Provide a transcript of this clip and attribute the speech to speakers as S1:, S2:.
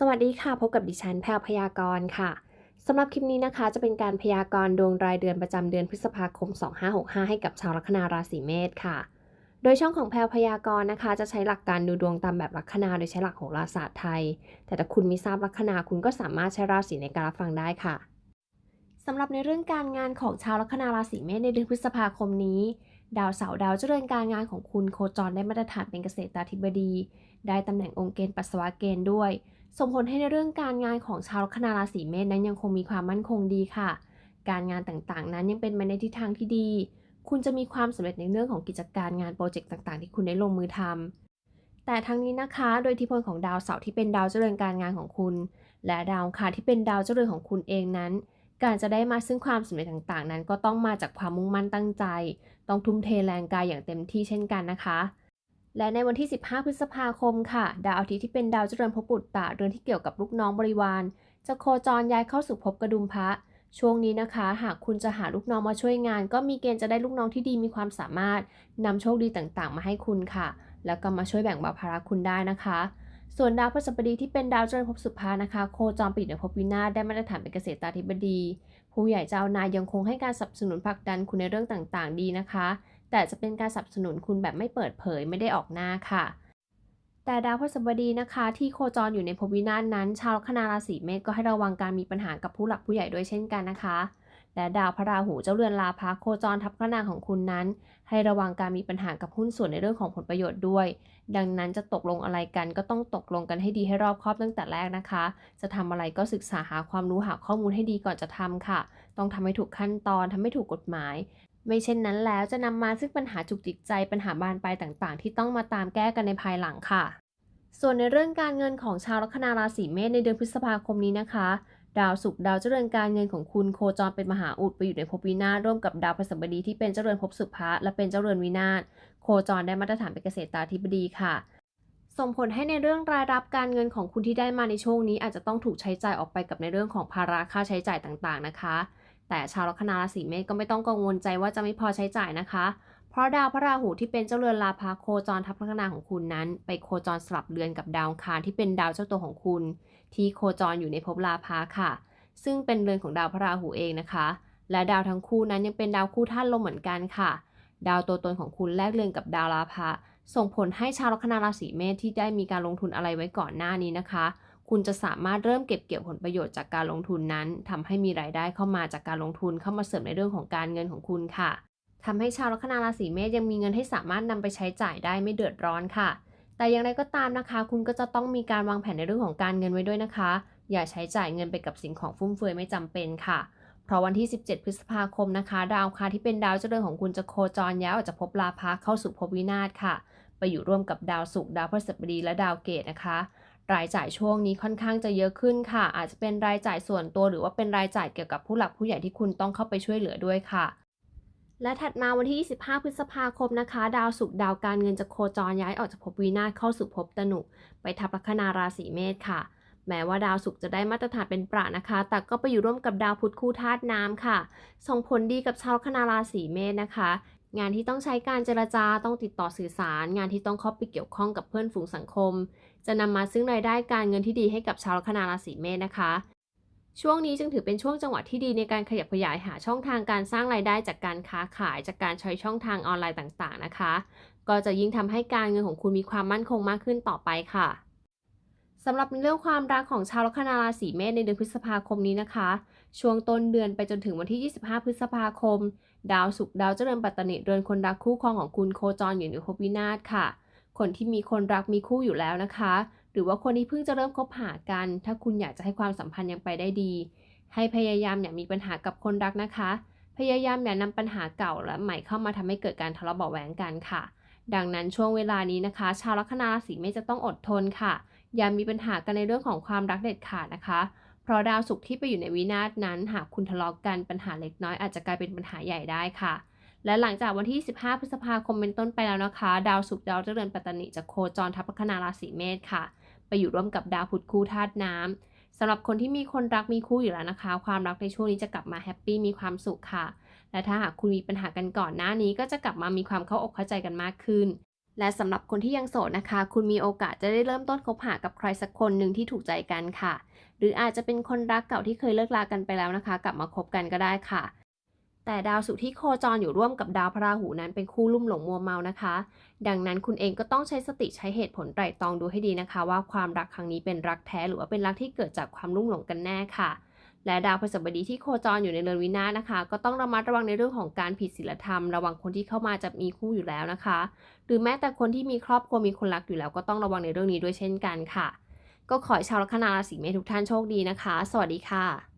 S1: สวัสดีค่ะ พบกับดิฉันแพรวพยากรณ์ค่ะสำหรับคลิปนี้นะคะ จะเป็นการพยากรณ์ดวงรายเดือนประจำเดือนพฤษภาคม 2565 ให้กับชาวลัคนาราศีเมษค่ะ โดยช่องของแพรวพยากรณ์นะคะ จะใช้หลักการดูดวงตามแบบลัคนาโดยใช้หลักโหราศาสตร์ไทย แต่ถ้าคุณไม่ทราบลัคนาคุณก็สามารถใช้ราศีในการรับฟังได้ค่ะสำหรับในเรื่องการงานของชาวลัคนาราศีเมษในเดือนพฤษภาคมนี้ดาวเสาร์ดาวเจริญการงานของคุณโคจรได้มาตรฐานเป็นเกษตราธิบดี ได้ตำแหน่งองค์เกณฑ์ปัสสาวะเกณฑ์ด้วย ส่งผลให้ในเรื่องการงานของชาวลัคนาราศีเมษนั้นยังคงมีความมั่นคงดีค่ะ การงานต่างๆ นั้นยังเป็นไปในทิศทางที่ดี คุณจะมีความสำเร็จในเรื่องของกิจการงานโปรเจกต์ต่างๆ ที่คุณได้ลงมือทำแต่ทั้งนี้นะคะ โดยทธิพลของดาวเสาร์ที่เป็นดาวเจริญการงานของคุณ และดาวคารที่เป็นดาวเจริญของคุณเองนั้น การจะได้มาซึ่งความสำเร็จต่างๆ นั้น ก็ต้องมาจากความมุ่งมั่นตั้งใจ ต้องทุ่มเทแรงกายอย่างเต็มที่เช่นกันนะคะ และในวันที่ 15 พฤษภาคมค่ะ ดาวอาทิตย์ที่เป็นดาวเจริญภพบุตรตะเรือนที่เกี่ยวกับลูกน้องบริวาร จะโคจรย้ายเข้าสู่ภพกระดุมพระ ช่วงนี้นะคะ หากคุณจะหาลูกน้องมาช่วยงาน ก็มีเกณฑ์จะได้ลูกน้องที่ดีมีความสามารถนำโชคดีต่างๆ มาให้คุณค่ะ แล้วก็มาช่วยแบ่งเบาภาระคุณได้นะคะ ส่วนดาวพฤหัสบดีที่เป็นดาวเจริญภพสุภานะคะ โคจรปอยู่ในภพวินาศได้มาตรฐานเป็นเกษตราธิบดี ผู้ใหญ่เจ้านายยังคงให้การสนับสนุนผลักดันคุณในเรื่องต่างๆ ดีนะคะ แต่จะเป็นการสนับสนุนคุณแบบไม่เปิดเผยไม่ได้ออกหน้าค่ะ แต่ดาวพฤหัสบดีนะคะ ที่โคจรอยู่ในภพวินาศนั้น ชาวลัคนาราศีเมษก็ให้ระวังการมีปัญหากับผู้หลักผู้ใหญ่ด้วยเช่นกันนะคะ และดาวพระราหูเจ้าเรือนลาภาโคจรทับลัคนางของคุณนั้น ให้ระวังการมีปัญหากับหุ้นส่วนในเรื่องของผลประโยชน์ด้วย ดังนั้นจะตกลงอะไรกันก็ต้องตกลงกันให้ดีให้รอบคอบตั้งแต่แรกนะคะ จะทำอะไรก็ศึกษาหาความรู้หาข้อมูลให้ดีก่อนจะทำค่ะ ต้องทำให้ถูกขั้นตอนทำให้ถูกกฎหมาย ไม่เช่นนั้นแล้วจะนำมาซึ่งปัญหาจุกจิกใจปัญหาบานปลายต่างๆ ที่ต้องมาตามแก้กันในภายหลังค่ะ ส่วนในเรื่องการเงินของชาวลัคนาราศีเมษในเดือนพฤษภาคมนี้นะคะ ดาวศุกร์ดาวเจริญการเงินของคุณโคจรเป็นมหาอุดไปอยู่ในภพวินาศร่วมกับดาวพฤหัสบดีที่เป็นเจริญภพสุภะและเป็นเจริญวินาศโคจรได้มาตรฐานเป็นเกษตราธิบดีค่ะส่งผลให้ในเรื่องรายรับการเงินของคุณที่ได้มาในช่วงนี้อาจจะต้องถูกใช้จ่ายออกไปกับในเรื่องของภาระค่าใช้จ่ายต่างๆนะคะ แต่ชาวลัคนาราศีเมษก็ไม่ต้องกังวลใจว่าจะไม่พอใช้จ่ายนะคะ เพราะดาวพระราหูที่เป็นเจ้าเรือนลาภาโคจรทับลัคนาของคุณนั้น ไปโคจรสลับเรือนกับดาวคารที่เป็นดาวเจ้าตัวของคุณ ที่โคจรอยู่ในภพลาภาค่ะ ซึ่งเป็นเรือนของดาวพระราหูเองนะคะ และดาวทั้งคู่นั้นยังเป็นดาวคู่ธาตุลมเหมือนกันค่ะ ดาวตัวตนของคุณแลกเรือนกับดาวลาภะส่งผลให้ชาวลัคนาราศีเมษที่ได้มีการลงทุนอะไรไว้ก่อนหน้านี้นะคะ คุณจะสามารถเริ่มเก็บเกี่ยวผลประโยชน์จากการลงทุนนั้นทำให้มีรายได้เข้ามาจากการลงทุนเข้ามาเสริมในเรื่องของการเงินของคุณค่ะทำให้ชาวลัคนาราศีเมษยังมีเงินให้สามารถนำไปใช้จ่ายได้ไม่เดือดร้อนค่ะ แต่อย่างไรก็ตามนะคะ คุณก็จะต้องมีการวางแผนในเรื่องของการเงินไว้ด้วยนะคะ อย่าใช้จ่ายเงินไปกับสิ่งของฟุ่มเฟือยไม่จำเป็นค่ะเพราะวันที่ 17 พฤษภาคมนะคะ ดาวคาที่เป็นดาวเจริญของคุณจะโคจรย้ายออกจากภพลาภะเข้าสู่ภพวินาศค่ะ ไปอยู่ร่วมกับดาวศุกร์ดาวพฤหัสบดีและดาวเกตนะคะ รายจ่ายช่วงนี้ค่อนข้างจะเยอะขึ้นค่ะ อาจจะเป็นรายจ่ายส่วนตัว หรือว่าเป็นรายจ่ายเกี่ยวกับผู้หลักผู้ใหญ่ที่คุณต้องเข้าไปช่วยเหลือด้วยค่ะ และถัดมาวันที่ 25 พฤษภาคมนะคะ ดาวศุกร์ดาวการเงินจะโคจรย้ายออกจากภพวินาศเข้าสู่ภพตนุ ไปทับลัคนาราศีเมษค่ะ แม้ว่าดาวศุกร์จะได้มาตรฐานเป็นประนะคะ แต่ก็ไปอยู่ร่วมกับดาวพุธคู่ธาตุน้ำค่ะ ส่งผลดีกับชาวลัคนาราศีเมษนะคะ งานที่ต้องใช้การเจรจาต้องติดต่อสื่อสาร งานที่ต้องเข้าไปเกี่ยวข้องกับเพื่อนฝูงสังคม จะนำมาซึ่งรายได้การเงินที่ดีให้กับชาวลัคนาราศีเมษนะคะ ช่วงนี้จึงถือเป็นช่วงจังหวะที่ดีในการขยับขยายหาช่องทางการสร้างรายได้จากการค้าขายจากการใช้ช่องทางออนไลน์ต่างๆนะคะ ก็จะยิ่งทำให้การเงินของคุณมีความมั่นคงมากขึ้นต่อไปค่ะสำหรับเรื่องความรักของชาวลัคนาราศีเมษในเดือนพฤษภาคมนี้นะคะ ช่วงต้นเดือนไปจนถึงวันที่ 25 พฤษภาคมดาวศุกร์ดาวเจริญปัตตนิเรือนคนรักคู่ครองของคุณโคจรอยู่ในภพวินาศค่ะ คนที่มีคนรักมีคู่อยู่แล้วนะคะ หรือว่าคนที่เพิ่งจะเริ่มคบหากัน ถ้าคุณอยากจะให้ความสัมพันธ์ยังไปได้ดี ให้พยายามอย่ามีปัญหากับคนรักนะคะ พยายามอย่านำปัญหาเก่าและใหม่เข้ามาทำให้เกิดการทะเลาะเบาะแหวงกันค่ะ ดังนั้นช่วงเวลานี้นะคะ ชาวลัคนาราศีเมษจะต้องอดทนค่ะ อย่ามีปัญหากันในเรื่องของความรักเด็ดขาดนะคะ เพราะดาวศุกร์ที่ไปอยู่ในวินาศนั้น หากคุณทะเลาะกันปัญหาเล็กน้อยอาจจะกลายเป็นปัญหาใหญ่ได้ค่ะ และหลังจากวันที่ 15 พฤษภาคมเป็นต้นไปแล้วนะคะ ดาวศุกร์ดาวเจริญปัตตนิจะโคจรทับลัคนาราศีเมษค่ะ ไปอยู่ร่วมกับดาวพุธคู่ธาตุน้ำสำหรับคนที่มีคนรักมีคู่อยู่แล้วนะคะ ความรักในช่วงนี้จะกลับมาแฮปปี้มีความสุขค่ะ และถ้าหากคุณมีปัญหากันก่อนหน้านี้ ก็จะกลับมามีความเข้าอกเข้าใจกันมากขึ้นและสำหรับคนที่ยังโสดนะคะ คุณมีโอกาสจะได้เริ่มต้นคบหากับใครสักคนหนึ่งที่ถูกใจกันค่ะ หรืออาจจะเป็นคนรักเก่าที่เคยเลิกลากันไปแล้วนะคะ กลับมาคบกันก็ได้ค่ะ แต่ดาวศุที่โคจรอยู่ร่วมกับดาวพระราหูนั้นเป็นคู่ลุ่มหลงมัวเมานะคะ ดังนั้นคุณเองก็ต้องใช้สติใช้เหตุผลไตร่ตรองดูให้ดีนะคะ ว่าความรักครั้งนี้เป็นรักแท้หรือว่าเป็นรักที่เกิดจากความลุ่มหลงกันแน่ค่ะและดาวพฤหัสบดีที่โคจรอยู่ในเรือนวินาศนะคะ ก็ต้องระมัดระวังในเรื่องของการผิดศีลธรรม ระวังคนที่เข้ามาจะมีคู่อยู่แล้วนะคะ หรือแม้แต่คนที่มีครอบครัวมีคนรักอยู่แล้วก็ต้องระวังในเรื่องนี้ด้วยเช่นกันค่ะ ก็ขอให้ชาวลัคนาราศีเมษทุกท่านโชคดีนะคะ สวัสดีค่ะ